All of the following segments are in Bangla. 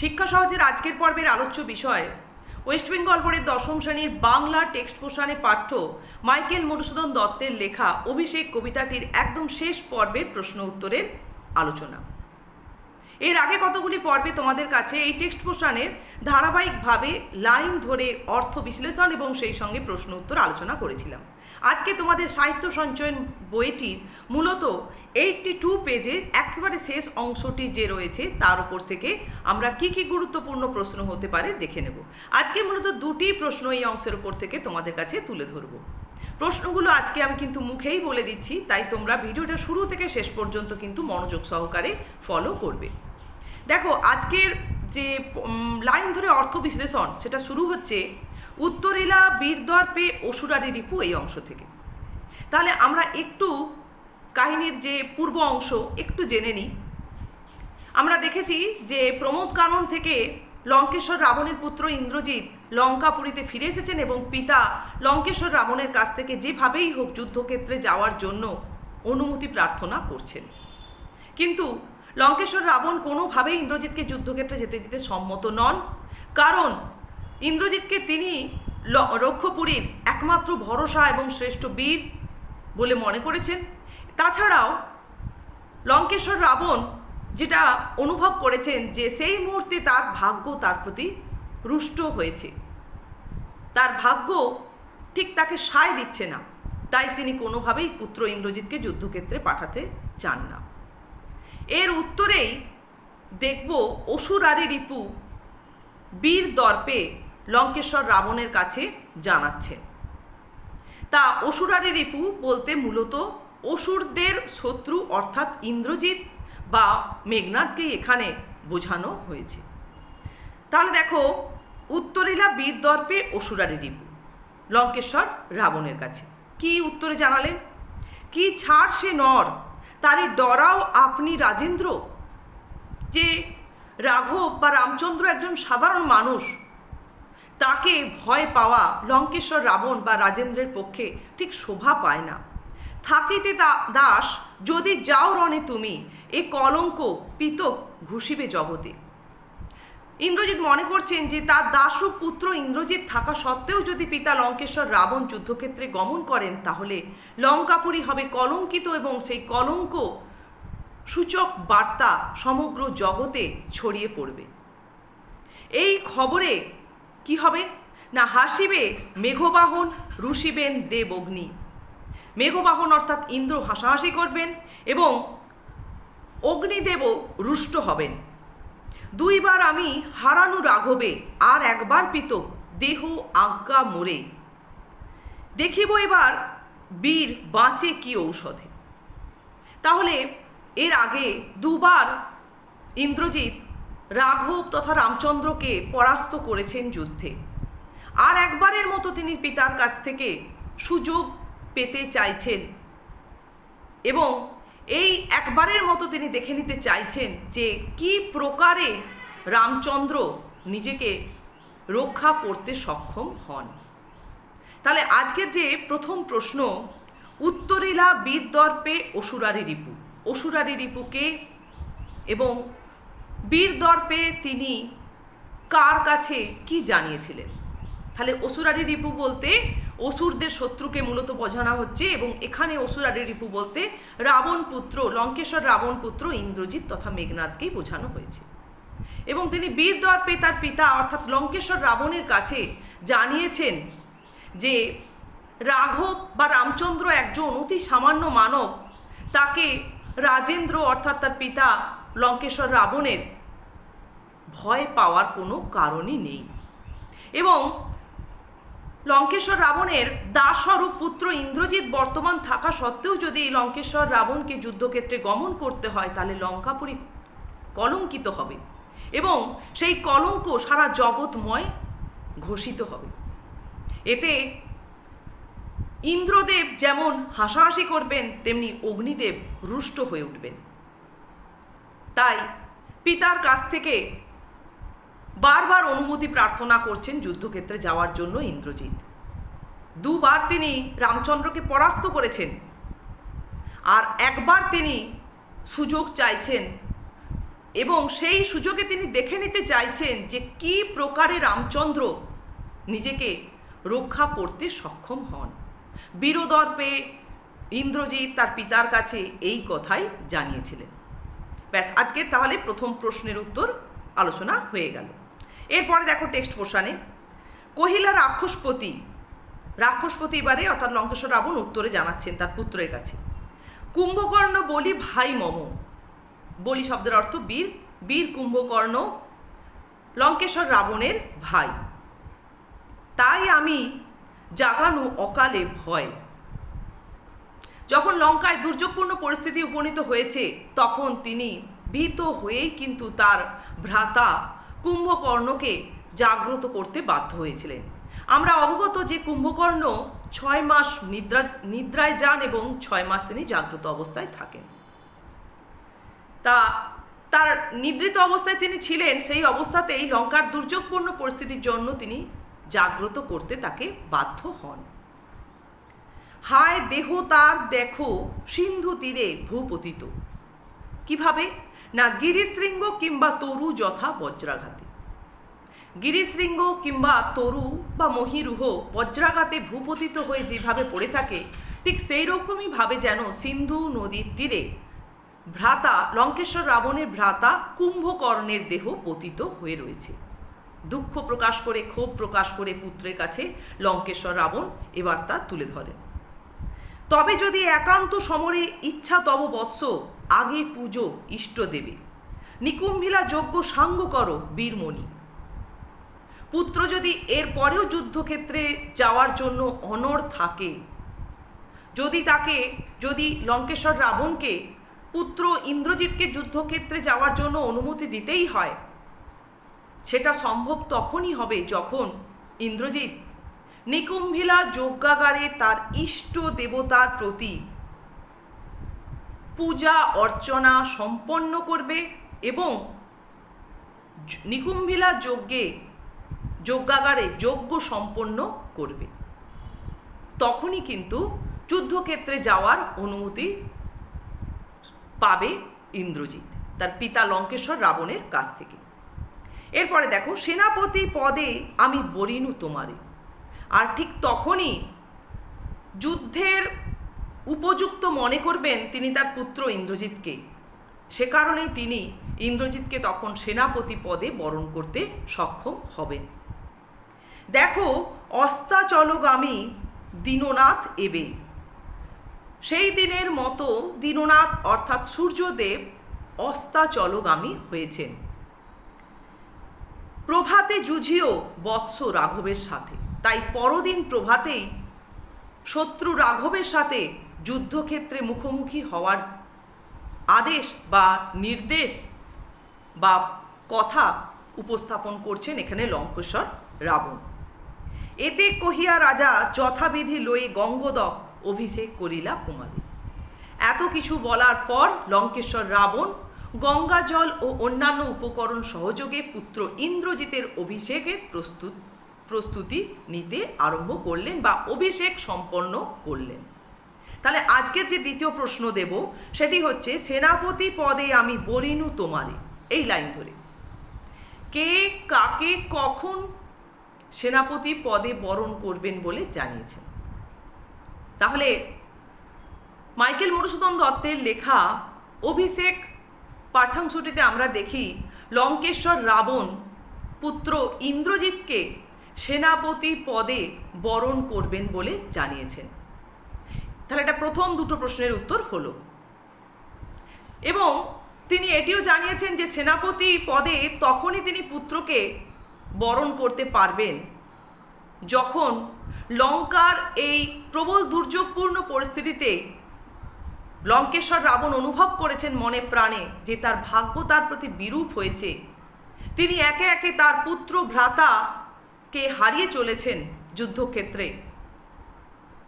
শিক্ষা সহজের আজকের পর্বের আলোচ্য বিষয়। ওয়েস্ট বেঙ্গল বোর্ডের দশম শ্রেণির বাংলা টেক্সট পোষণে পাঠ্য মাইকেল মধুসূদন দত্তের লেখা অভিষেক কবিতাটির একদম শেষ পর্বের প্রশ্ন উত্তরের আলোচনা। এর আগে কতগুলি পর্বে তোমাদের কাছে এই টেক্সট পোষণের ধারাবাহিকভাবে লাইন ধরে অর্থ বিশ্লেষণ এবং সেই সঙ্গে প্রশ্ন উত্তর আলোচনা করেছিলাম। আজকে তোমাদের সাহিত্য সঞ্চয়ন বইটির মূলত এইটটি টু পেজে একেবারে শেষ অংশটি যে রয়েছে তার উপর থেকে আমরা কি কি গুরুত্বপূর্ণ প্রশ্ন হতে পারে দেখে নেব। আজকে মূলত দুটি প্রশ্ন এই অংশের উপর থেকে তোমাদের কাছে তুলে ধরবো। প্রশ্নগুলো আজকে আমি কিন্তু মুখেই বলে দিচ্ছি, তাই তোমরা ভিডিওটা শুরু থেকে শেষ পর্যন্ত কিন্তু মনোযোগ সহকারে ফলো করবে। দেখো, আজকের যে লাইন ধরে অর্থ বিশ্লেষণ, সেটা শুরু হচ্ছে উত্তরেলা, বীরদর্পে অসুরারি রিপু এই অংশ থেকে। তাহলে আমরা একটু কাহিনীর যে পূর্ব অংশ একটু জেনে নিই। আমরা দেখেছি যে প্রমোদ কানন থেকে লঙ্কেশ্বর রাবণের পুত্র ইন্দ্রজিৎ লঙ্কাপুরীতে ফিরে এসেছেন এবং পিতা লঙ্কেশ্বর রাবণের কাছ থেকে যেভাবেই হোক যুদ্ধক্ষেত্রে যাওয়ার জন্য অনুমতি প্রার্থনা করছেন। কিন্তু লঙ্কেশ্বর রাবণ কোনোভাবেই ইন্দ্রজিৎকে যুদ্ধক্ষেত্রে যেতে দিতে সম্মত নন। কারণ ইন্দ্রজিৎকে তিনি রক্ষপুরীর একমাত্র ভরসা এবং শ্রেষ্ঠ বীর বলে মনে করেছেন। তাছাড়াও লঙ্কেশ্বর রাবণ যেটা অনুভব করেছেন যে সেই মুহূর্তে তার ভাগ্য তার প্রতি রুষ্ট হয়েছে। তার ভাগ্য ঠিক তাকে সায় দিচ্ছে না। তাই তিনি কোনোভাবেই পুত্র ইন্দ্রজিৎকে যুদ্ধক্ষেত্রে পাঠাতে চান না। এর উত্তরেই দেখব অসুরারি রিপু বীর দর্পে লঙ্কেশ্বর রাবণের কাছে জানাচ্ছে। তা অসুরারি রিপু বলতে মূলত অসুরদের শত্রু অর্থাৎ ইন্দ্রজিৎ বা মেঘনাথকেই এখানে বোঝানো হয়েছে। তাহলে দেখো, উত্তরিলা বীর দর্পে অসুরারি রিপু, লঙ্কেশ্বর রাবণের কাছে। কি উত্তরে জানালেন? কি ছাড় সে নর, তারই ডরাও আপনি রাজেন্দ্র। যে রাঘব বা রামচন্দ্র একজন সাধারণ মানুষ তাকে ভয় পাওয়া লঙ্কেশ্বর রাবণ বা রাজেন্দ্রের পক্ষে ঠিক শোভা পায় না। থাকিতে দাস, যদি যাও রণে তুমি, এ কলঙ্ক পিত ঘুষিবে জগতে। ইন্দ্রজিৎ মনে করছেন যে তার দাস ও পুত্র ইন্দ্রজিৎ থাকা সত্ত্বেও যদি পিতা লঙ্কেশ্বর রাবণ যুদ্ধক্ষেত্রে গমন করেন, তাহলে লঙ্কাপুরী হবে কলঙ্কিত এবং সেই কলঙ্ক সূচক বার্তা সমগ্র জগতে ছড়িয়ে পড়বে। এই খবরে কি হবে? না হাসিবে মেঘবাহন, রুষিবেন দেব অগ্নি মেঘবাহন অর্থাৎ ইন্দ্র হাসাহাসি করবেন এবং অগ্নিদেবও রুষ্ট হবেন। দুইবার আমি হারানো রাঘবে আর একবার পিত দেহ আজ্ঞা মোরে। দেখিব এবার বীর বাঁচে কি ঔষধে। তাহলে এর আগে দুবার ইন্দ্রজিৎ রাঘব তথা রামচন্দ্রকে পরাস্ত করেছেন যুদ্ধে। আর একবারের মতো তিনি পিতার কাছ থেকে সুযোগ পেতে চাইছেন এবং এই একবারের মতো তিনি দেখে নিতে চাইছেন যে কি প্রকারে রামচন্দ্র নিজেকে রক্ষা করতে সক্ষম হন। তাহলে আজকের যে প্রথম প্রশ্ন, উত্তরিলা বীরদর্পে অসুরারি রিপু, অসুরারি রিপুকে এবং বীরদর্পে তিনি কার কাছে কি জানিয়েছিলেন? তাহলে অসুরারি রিপু বলতে অসুরদের শত্রুকে মূলত বোঝানো হচ্ছে এবং এখানে অসুরারি রিপু বলতে রাবণ পুত্র, লঙ্কেশ্বর রাবণ পুত্র, ইন্দ্রজিৎ তথা মেঘনাথকেই বোঝানো হয়েছে। এবং তিনি বীর দর্পে তার পিতা অর্থাৎ লঙ্কেশ্বর রাবণের কাছে জানিয়েছেন যে রাঘব বা রামচন্দ্র একজন অতি সামান্য মানব, তাকে রাজেন্দ্র অর্থাৎ তার পিতা লঙ্কেশ্বর রাবণের ভয় পাওয়ার কোনো কারণই নেই। এবং লঙ্কেশ্বর রাবণের দাসস্বরূপ পুত্র ইন্দ্রজিৎ বর্তমান থাকা সত্ত্বেও যদি লঙ্কেশ্বর রাবণকে যুদ্ধক্ষেত্রে গমন করতে হয়, তাহলে লঙ্কাপুরী কলঙ্কিত হবে এবং সেই কলঙ্ক সারা জগৎময় ঘোষিত হবে। এতে ইন্দ্রদেব যেমন হাসাহাসি করবেন, তেমনি অগ্নিদেব রুষ্ট হয়ে উঠবেন। তাই পিতার কাছ থেকে বারবার অনুমতি প্রার্থনা করছেন যুদ্ধক্ষেত্রে যাওয়ার জন্য ইন্দ্রজিৎ। দুবার তিনি রামচন্দ্রকে পরাস্ত করেছেন। আর একবার তিনি সুযোগ চাইছেন এবং সেই সুযোগে তিনি দেখে নিতে চাইছেন যে কি প্রকারে রামচন্দ্র নিজেকে রক্ষা করতে সক্ষম হন। বীরদর্পে ইন্দ্রজিৎ তার পিতার কাছে এই কথাই জানিয়েছিলেন। ব্যাস, আজকে তাহলে প্রথম প্রশ্নের উত্তর আলোচনা হয়ে গেল। এরপরে দেখো টেক্সট পোষানে কহিলা রাক্ষসপতি রাক্ষসপতি এবারে অর্থাৎ লঙ্কেশ্বর রাবণ উত্তরে জানাচ্ছেন তার পুত্রের কাছে। কুম্ভকর্ণ বলি ভাই মম। বলি শব্দের অর্থ বীর। বীর কুম্ভকর্ণ লঙ্কেশ্বর রাবণের ভাই। তাই আমি জাগানো অকালে ভয়। যখন লঙ্কায় দুর্যোগপূর্ণ পরিস্থিতি উপনীত হয়েছে, তখন তিনি ভীত হয়েই কিন্তু তার ভ্রাতা কুম্ভকর্ণকে জাগ্রত করতে বাধ্য হয়েছিলেন। আমরা অবগত যে কুম্ভকর্ণ ছয় মাস নিদ্রা, নিদ্রায় যান এবং ছয় মাস তিনি জাগ্রত অবস্থায় থাকেন। তা, তার নিদ্রিত অবস্থায় তিনি ছিলেন, সেই অবস্থাতেই লঙ্কার দুর্যোগপূর্ণ পরিস্থিতির জন্য তিনি জাগ্রত করতে তাকে বাধ্য হন। হায় দেহ তার দেখো, সিন্ধু তীরে ভূপতিত। কীভাবে? না গিরিশৃঙ্গ কিংবা তরু যথা বজ্রাঘাতে। গিরিশৃঙ্গ কিংবা তরু বা মহিরুহ বজ্রাঘাতে ভূপতিত হয়ে যেভাবে পড়ে থাকে, ঠিক সেই রকমই ভাবে যেন সিন্ধু নদীর তীরে ভ্রাতা, লঙ্কেশ্বর রাবণের ভ্রাতা কুম্ভকর্ণের দেহ পতিত হয়ে রয়েছে। দুঃখ প্রকাশ করে, ক্ষোভ প্রকাশ করে পুত্রের কাছে লঙ্কেশ্বর রাবণ এবার তা তুলে ধরেন। তবে যদি একান্ত সমরে ইচ্ছা তব বৎস, আগে পুজো ইষ্ট দেবে। নিকুম্ভিলা যজ্ঞ সাঙ্গ করো, বীরমণি। পুত্র যদি এর পরেও যুদ্ধক্ষেত্রে যাওয়ার জন্য অনড় থাকে, যদি তাকে, যদি লঙ্কেশ্বর রাবণকে পুত্র ইন্দ্রজিৎকে যুদ্ধক্ষেত্রে যাওয়ার জন্য অনুমতি দিতেই হয়, সেটা সম্ভব তখনই হবে যখন ইন্দ্রজিৎ নিকুম্ভিলা যজ্ঞাগারে তার ইষ্ট দেবতার প্রতি পূজা অর্চনা সম্পন্ন করবে এবং নিকুম্ভিলা যজ্ঞে, যজ্ঞাগারে যজ্ঞ সম্পন্ন করবে। তখনই কিন্তু যুদ্ধক্ষেত্রে যাওয়ার অনুমতি পাবে ইন্দ্রজিৎ, তার পিতা লঙ্কেশ্বর রাবণের কাছ থেকে। এরপরে দেখো, সেনাপতি পদে আমি বরিনু তোমারে আর ঠিক তখনই যুদ্ধের উপযুক্ত মনে করবেন তিনি তার পুত্র ইন্দ্রজিৎকে। সে কারণে তিনি ইন্দ্রজিৎকে তখন সেনাপতি পদে বরণ করতে সক্ষম হবেন। দেখো, অস্তাচলগামী দীননাথ এবে। সেই দিনের মতো দীননাথ অর্থাৎ সূর্যদেব অস্তাচলগামী হয়েছেন। প্রভাতে যুঝিও বৎস রাঘবের সাথে। তাই পরদিন প্রভাতেই শত্রু রাঘবের সাথে যুদ্ধক্ষেত্রে মুখোমুখি হওয়ার আদেশ বা নির্দেশ বা কথা উপস্থাপন করছেন এখানে লঙ্কেশ্বর রাবণ। এতে কহিয়া রাজা যথাবিধি লয়ে গঙ্গদক অভিষেক করিলা কুমারী। এত কিছু বলার পর লঙ্কেশ্বর রাবণ গঙ্গা জল ও অন্যান্য উপকরণ সহযোগে পুত্র ইন্দ্রজিতের অভিষেকের প্রস্তুত প্রস্তুতি নিতে আরম্ভ করলেন বা অভিষেক সম্পন্ন করলেন। তাহলে আজকের যে দ্বিতীয় প্রশ্ন দেব, সেটি হচ্ছে, সেনাপতি পদে আমি বরিনু তোমারে। এই লাইন ধরে। কে, কাকে, কখন সেনাপতি পদে বরণ করবেন বলে জানিয়েছেন। তাহলে মাইকেল মধুসূদন দত্তের লেখা অভিষেক পাঠ্যাংশটিতে আমরা দেখি, লঙ্কেশ্বর রাবণ পুত্র ইন্দ্রজিৎকে সেনাপতি পদে বরণ করবেন বলে জানিয়েছেন। তাহলে এটা প্রথম দুটো প্রশ্নের উত্তর হলো। এবং তিনি এটিও জানিয়েছেন যে সেনাপতি পদে তখনই তিনি পুত্রকে বরণ করতে পারবেন যখন লঙ্কার এই প্রবল দুর্যোগপূর্ণ পরিস্থিতিতে লঙ্কেশ্বর রাবণ অনুভব করেছেন মনে প্রাণে যে তার ভাগ্য তার প্রতি বিরূপ হয়েছে। তিনি একে একে তার পুত্র ভ্রাতাকে হারিয়ে চলেছেন যুদ্ধক্ষেত্রে।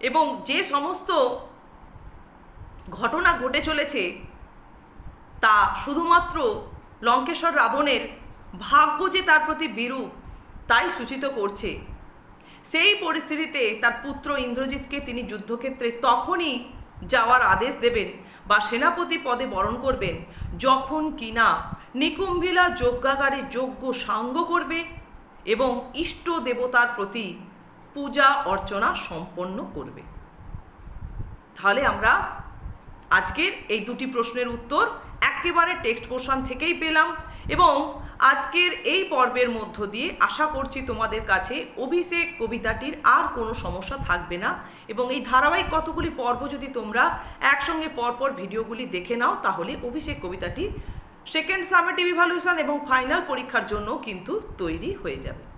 এবং যে সমস্ত ঘটনা ঘটে চলেছে, তা শুধুমাত্র লঙ্কেশ্বর রাবণের ভাগ্য যে তার প্রতি বিরূপ, তাই সূচিত করছে। সেই পরিস্থিতিতে তার পুত্র ইন্দ্রজিৎকে তিনি যুদ্ধক্ষেত্রে তখনই যাওয়ার আদেশ দেবেন বা সেনাপতি পদে বরণ করবেন, যখন কিনা নিকুম্ভিলা যজ্ঞাগারে যজ্ঞ সাঙ্গ করবে এবং ইষ্ট দেবতার প্রতি পূজা অর্চনা সম্পন্ন করবে। তাহলে আমরা আজকের এই দুটি প্রশ্নের উত্তর একেবারে টেক্সট পোর্শন থেকেই পেলাম এবং আজকের এই পর্বের মধ্য দিয়ে আশা করছি তোমাদের কাছে অভিষেক কবিতাটির আর কোনো সমস্যা থাকবে না এবং এই ধারাবাহিক কতগুলি পর্ব যদি তোমরা একসঙ্গে পরপর ভিডিওগুলি দেখে নাও, তাহলে অভিষেক কবিতাটি সেকেন্ড সামেটিভ ইভ্যালুয়েশন এবং ফাইনাল পরীক্ষার জন্য কিন্তু তৈরি হয়ে যাবে।